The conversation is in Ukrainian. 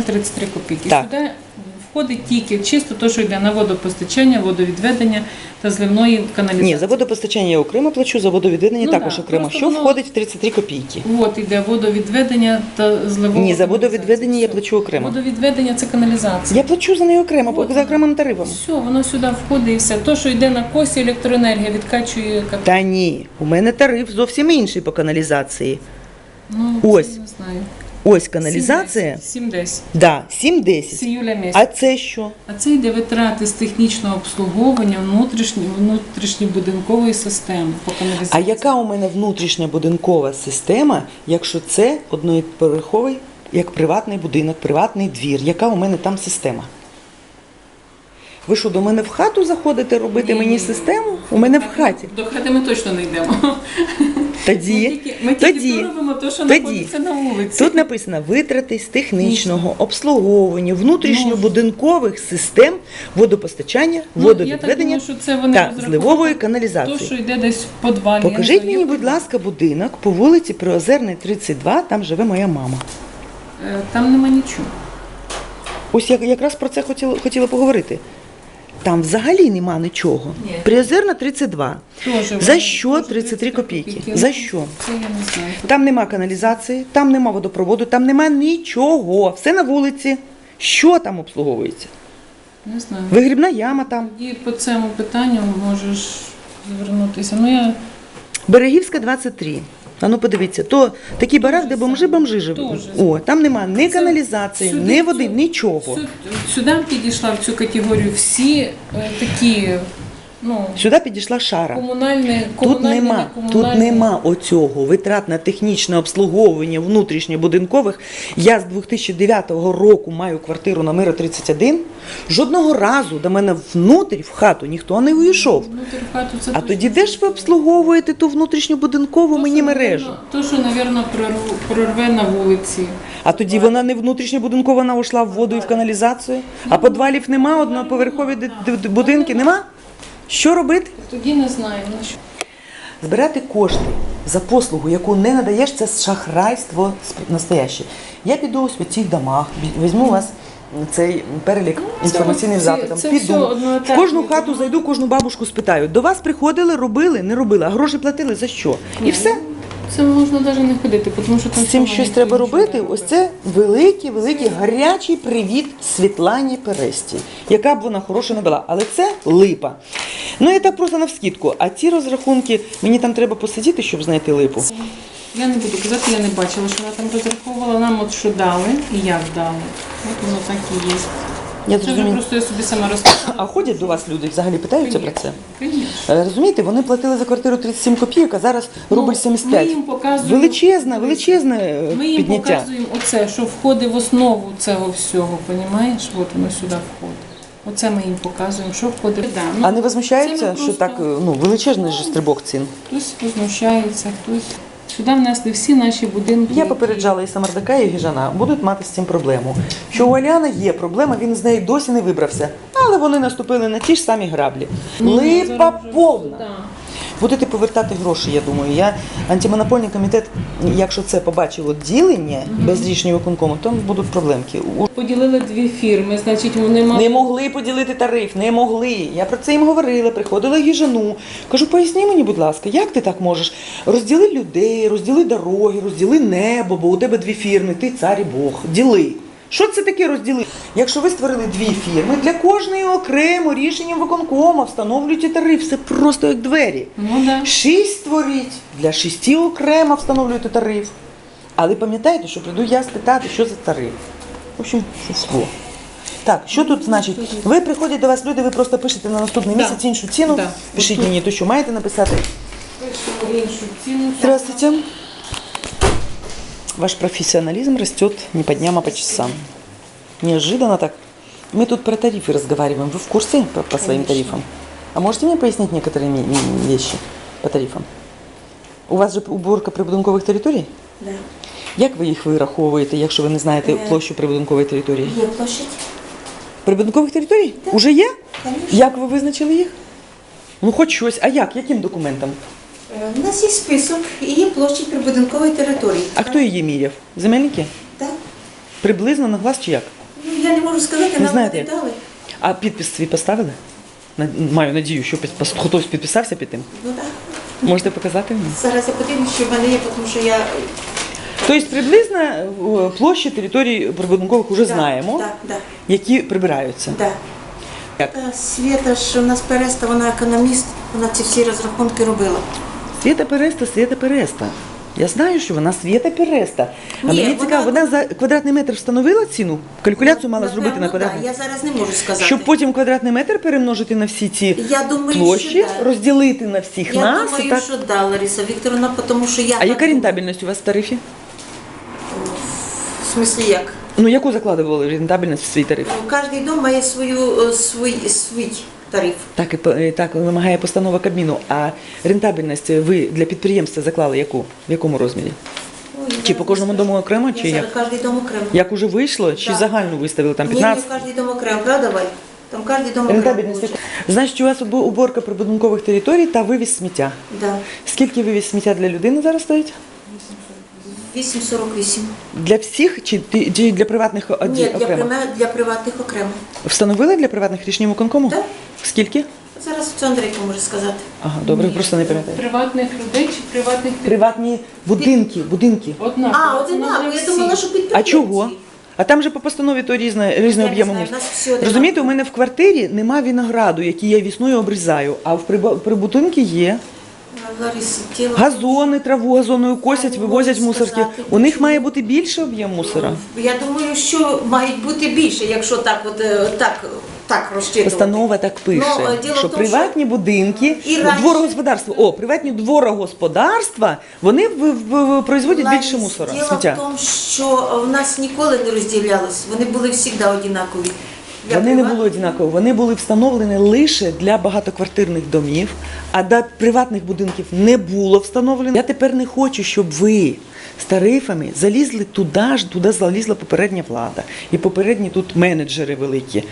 0,33 копійки. Так. Сюди входить тільки чисто те, що йде на водопостачання, водовідведення та зливної каналізації. Ні, за водопостачання я окремо плачу, за водовідведення Ну також да, окремо. просто Що воно- входить в 33 копійки? От іде водовідведення та зливова Ні, за водовідведення я плачу окремо. Водовідведення це каналізація. Я плачу за неї окремо, От. за окремим тарифом. Все, воно сюди входить і все. То, що йде на косі, електроенергія відкачує кат- Та ні, у мене тариф зовсім інший по каналізації. Ну, Ось. це не знаю. Ось каналізація. 7-10. Да, 7-10. З іюля місяця. А це що? А це йде витрати з технічного обслуговування внутрішньої внутрішньобудинкової системи по А яка у мене внутрішня будинкова система, якщо це одноповерховий, як приватний будинок, приватний двір? Яка у мене там система? Ви що, до мене в хату заходите робити Ні, мені ні, ні. систему? У мене в хаті. До хати ми точно не йдемо. Ми тільки, ми тоді, то робимо те, що тоді. знаходиться на вулиці. Тут написано витрати з технічного обслуговування внутрішньобудинкових систем водопостачання, Ну, я так водовідведення думаю, що це вони та зливової То, що йде десь в подвалі. Покажіть мені, будь ласка, будинок по вулиці Приозерний, 32, там живе моя мама. Е, Там нема нічого. Ось я якраз про це хотіла, хотіла поговорити. Там взагалі нема нічого. Ні. Приозерна 32. Тоже За що 33 копійки? За що? Це я не знаю. Там нема каналізації, там нема водопроводу, там нема нічого. Все на вулиці. Що там обслуговується? Не знаю. Вигрібна яма там. І по цьому питанню можеш звернутися. Ну я Берегівська 23. А ну подивіться, то такий барак, де бомжи бомжи живуть. О, там нема ні каналізації, сюди ні цю- води, нічого. сю- сюди підійшла в цю категорію всі е, такі, ну, Сюди підійшла шара. комунальні, Тут комунальні, нема, тут нема оцього витрат на технічне обслуговування внутрішньобудинкових. Я з 2009 року маю квартиру на Мира 31. Жодного разу до мене внутрі в хату ніхто не увійшов. В хату це А точно тоді де ж ви обслуговуєте ту внутрішньобудинкову То, мені що, мережу? То, що, мабуть, прорве на вулиці. А тоді вона не внутрішньобудинкова, вона ушла в воду і в каналізацію. А підвалів нема, одноповерхові будинки нема. Що робити? Тоді не знаю. Ну, що. Збирати кошти за послугу, яку не надаєш, це шахрайство настояще. Я піду у цих домах, візьму у вас цей перелік інформаційних це- запитів, це піду, в кожну хату зайду, кожну бабушку спитаю. До вас приходили, робили, не робили, а гроші платили за що? І все. Це можна навіть не ходити, тому що там З цим щось треба робити. Ось це великий, великий гарячий привіт Світлані Пересті, яка б вона хороша не була. Але це липа. Ну я так просто навскідку. А ці розрахунки мені там треба посидіти, щоб знайти липу. Я не буду казати, я не бачила, що вона там розраховувала. Нам от що дали і як дали. От воно так і є. Я Це вже зрозуміла. просто я собі сама розказала. А ходять до вас люди, взагалі питаються про це. Звісно. Е, Розумієте, вони платили за квартиру 37 копійок, а зараз рубль Ну, 75. Ми їм показуємо, Величезне, величезне е, Ми їм підняття. показуємо оце, що входить в основу цього всього, розумієш? От воно сюди входить. Оце ми їм показуємо, що входить. Да, ну, А не возмущається, просто... що так ну, величезний же стрибок цін? Хтось возмущається, хтось. Сюди внесли всі наші будинки. Я попереджала і Самардака, і Гіжана будуть мати з цим проблему. Що у Аліана є проблема, він з неї досі не вибрався. Але вони наступили на ті ж самі граблі. Липа повна. Будете повертати гроші, я думаю. Я антимонопольний комітет, якщо це побачив ділення без рішення виконкому, то будуть проблемки. Поділили дві фірми, значить вони мали. Не могли поділити тариф, не могли. Я про це їм говорила, приходила їжану. Кажу, поясні мені, будь ласка, як ти так можеш? Розділи людей, розділи дороги, розділи небо, бо у тебе дві фірми, ти цар і Бог. Діли. Що це таке розділи? Якщо ви створили дві фірми, для кожної окремо рішенням виконкома встановлюєте тариф. Це просто як двері. Ну да. Шість створіть, для шісті окремо встановлюєте тариф. Але пам'ятайте, що прийду я спитати, що за тариф. В общем, фуфло. Так, що тут значить? Ви приходять до вас люди, ви просто пишете на наступний Да. місяць іншу ціну. Да. Пишіть мені то, що маєте написати. Пишемо іншу ціну. Здравствуйте. Ваш профессионализм растет не по дням, а по часам. Неожиданно так. Мы тут про тарифы разговариваем. Вы в курсе по, по своим Конечно. тарифам? А можете мне пояснить некоторые ми- ми- вещи по тарифам? У вас же уборка прибудинкових територій? Да. Як ви їх вираховуєте, якщо ви не знаєте Е. площу прибудинкової території? Є площадь? Прибудинкових територій? Уже є? Конечно. Як ви визначили їх? Ну, хоч щось. А як? Яким документом? Е, У нас є список і є площадь прибудинкової території. А хто її міряв? Земельники? Так. Приблизно на глаз чи як? Я не можу сказати, нам не як? дали. А підпис свій поставили? На- Маю надію, що підпис- хтось підписався під тим. Ну так. Можете показати мені? Зараз я подивлюсь, що в мене є, тому що я... Тобто приблизно е, площі територій прибудинкових вже Да, знаємо, Так, так, які прибираються. так. Як? Та Свята ж у нас Переста, вона економіст, вона ці всі розрахунки робила. Свята Переста, Свята Переста. Я знаю, що вона Свята Переста. А Ні, мені цікаво, вона за квадратний метр встановила ціну? Калькуляцію мала зробити на Напевно, квадратний метр? Я зараз не можу сказати. Щоб потім квадратний метр перемножити на всі ці Я думаю, площі, що да. розділити на всіх Я нас. думаю, так. що да, Лариса Вікторовна, тому що я... А яка рентабельність у вас в тарифі? В смислі як? Ну яку закладували рентабельність в свій тариф? Кожний дом має свою, е, свій, свій тариф. Так і е, так вимагає постанова Кабміну. А рентабельність ви для підприємства заклали яку? В якому розмірі? Ну, Чи по кожному скажу. дому окремо, чи як? Кожний дом окремо. Як уже вийшло, чи Так. загальну виставили там Ні, ні, 15? кожний дом окремо, правда, Валь? Там кожний дом окремо. Значить, у вас убо- уборка прибудинкових територій та вивіз сміття. Да. Скільки вивіз сміття для людини зараз стоїть? 8,48. Для всіх чи, чи для приватних Ні, для, окремо? для приватних окремо. Встановили для приватних рішенням виконкому? Так. Скільки? Зараз це Андрійко може сказати. Ага, добре, просто не пам'ятаю. Приватних людей чи приватних Приватні будинки, будинки. Однаково. А, для Я думала, що А чого? А там же по постанові то різне, різне одинаково. Розумієте, у мене в квартирі нема винограду, який я вісною обрізаю, а в прибутинки є. Газони, траву газоною косять, вивозять мусорки. У них має бути більше об'єм мусора. Я думаю, що мають бути більше, якщо так от е, так, так розчитувати. Постанова так пише, Ну, е, що тому, приватні будинки, І дворогосподарства, о, приватні дворогосподарства, вони в, в, в- производять більше мусора, Діло сміття. в тому, що в нас ніколи не розділялось. Вони були завжди однакові. Вони не були однакові, вони були встановлені лише для багатоквартирних домів, а для приватних будинків не було встановлено. Я тепер не хочу, щоб ви з тарифами залізли туди ж, туди залізла попередня влада і попередні тут менеджери великі.